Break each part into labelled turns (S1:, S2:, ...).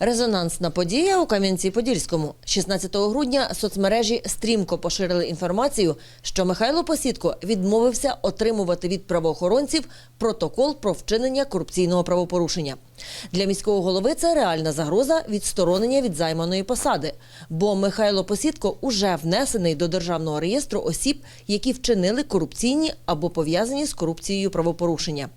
S1: Резонансна подія у Кам'янці-Подільському. 16 грудня соцмережі стрімко поширили інформацію, що Михайло Посідко відмовився отримувати від правоохоронців протокол про вчинення корупційного правопорушення. Для міського голови це реальна загроза відсторонення від займаної посади, бо Михайло Посідко уже внесений до державного реєстру осіб, які вчинили корупційні або пов'язані з корупцією правопорушення.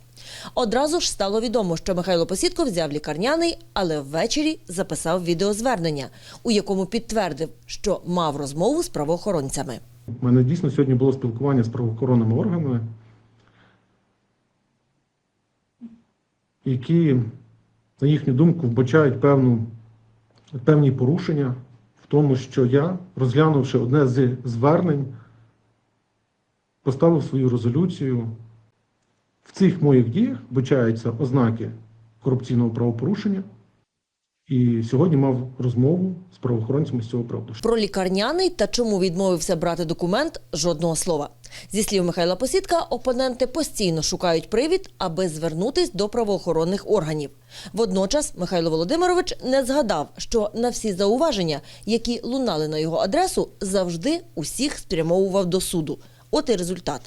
S1: Одразу ж стало відомо, що Михайло Посідко взяв лікарняний, але ввечері записав відеозвернення, у якому підтвердив, що мав розмову з правоохоронцями.
S2: У мене дійсно сьогодні було спілкування з правоохоронними органами, які, на їхню думку, вбачають певну, певні порушення в тому, що я, розглянувши одне з звернень, поставив свою резолюцію. В цих моїх діях вбачаються ознаки корупційного правопорушення. І сьогодні мав розмову з правоохоронцями з цього приводу.
S1: Про лікарняний та чому відмовився брати документ жодного слова. Зі слів Михайла Посідка, опоненти постійно шукають привід, аби звернутись до правоохоронних органів. Водночас Михайло Володимирович не згадав, що на всі зауваження, які лунали на його адресу, завжди усіх спрямовував до суду. От і результат.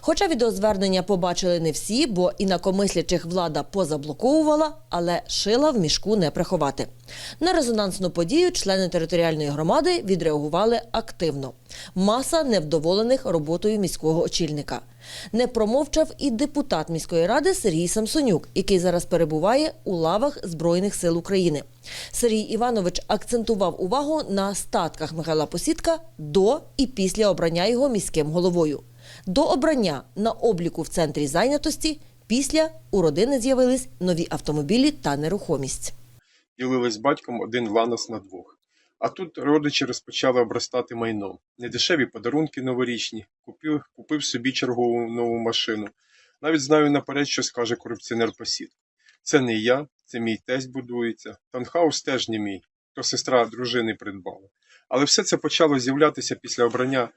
S1: Хоча відеозвернення побачили не всі, бо інакомислячих влада позаблоковувала, але шила в мішку не приховати. На резонансну подію члени територіальної громади відреагували активно. Маса невдоволених роботою міського очільника. Не промовчав і депутат міської ради Сергій Самсонюк, який зараз перебуває у лавах Збройних сил України. Сергій Іванович акцентував увагу на статках Михайла Посідка до і після обрання його міським головою. До обрання на обліку в центрі зайнятості, після у родини з'явились нові автомобілі та нерухомість.
S3: ділили з батьком один ланос на двох. А тут родичі розпочали обростати майном. Недешеві подарунки новорічні, купив, купив собі чергову нову машину. Навіть знаю наперед, що скаже корупціонер посід. Це не я, це мій тесть будується. Танхаус теж не мій, то сестра дружини придбала. Але все це почало з'являтися після обрання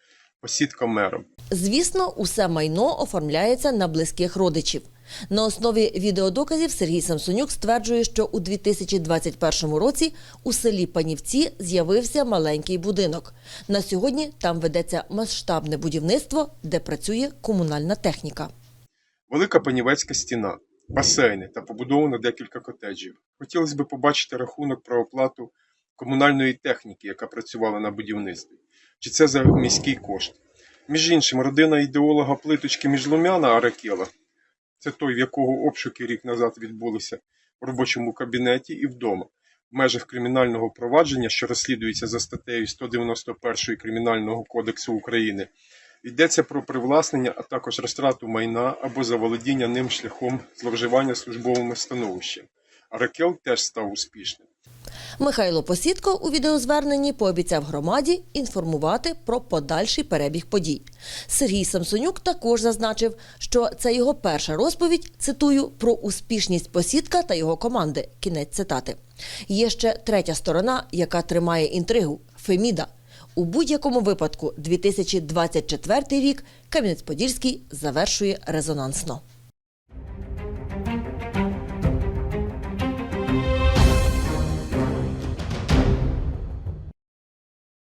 S3: посідка мером.
S1: Звісно, усе майно оформляється на близьких родичів. На основі відеодоказів Сергій Самсонюк стверджує, що у 2021 році у селі Панівці з'явився маленький будинок. На сьогодні там ведеться масштабне будівництво, де працює комунальна техніка.
S3: Велика панівецька стіна, басейни та побудовано декілька котеджів. Хотілося б побачити рахунок про оплату комунальної техніки, яка працювала на будівництві. Чи це за міський кошт? Між іншим, родина ідеолога плиточки Міжлумяна Аракела, це той, в якого обшуки рік назад відбулися в робочому кабінеті і вдома, в межах кримінального провадження, що розслідується за статтею 191 Кримінального кодексу України, Йдеться про привласнення, а також розтрату майна або заволодіння ним шляхом зловживання службовими становищем. Аракел теж став успішним.
S1: Михайло Посідко у відеозверненні пообіцяв громаді інформувати про подальший перебіг подій. Сергій Самсонюк також зазначив, що це його перша розповідь, цитую, про успішність Посідка та його команди. Кінець цитати. Є ще третя сторона, яка тримає інтригу Феміда. У будь-якому випадку 2024 рік Кам'янець-Подільський завершує резонансно.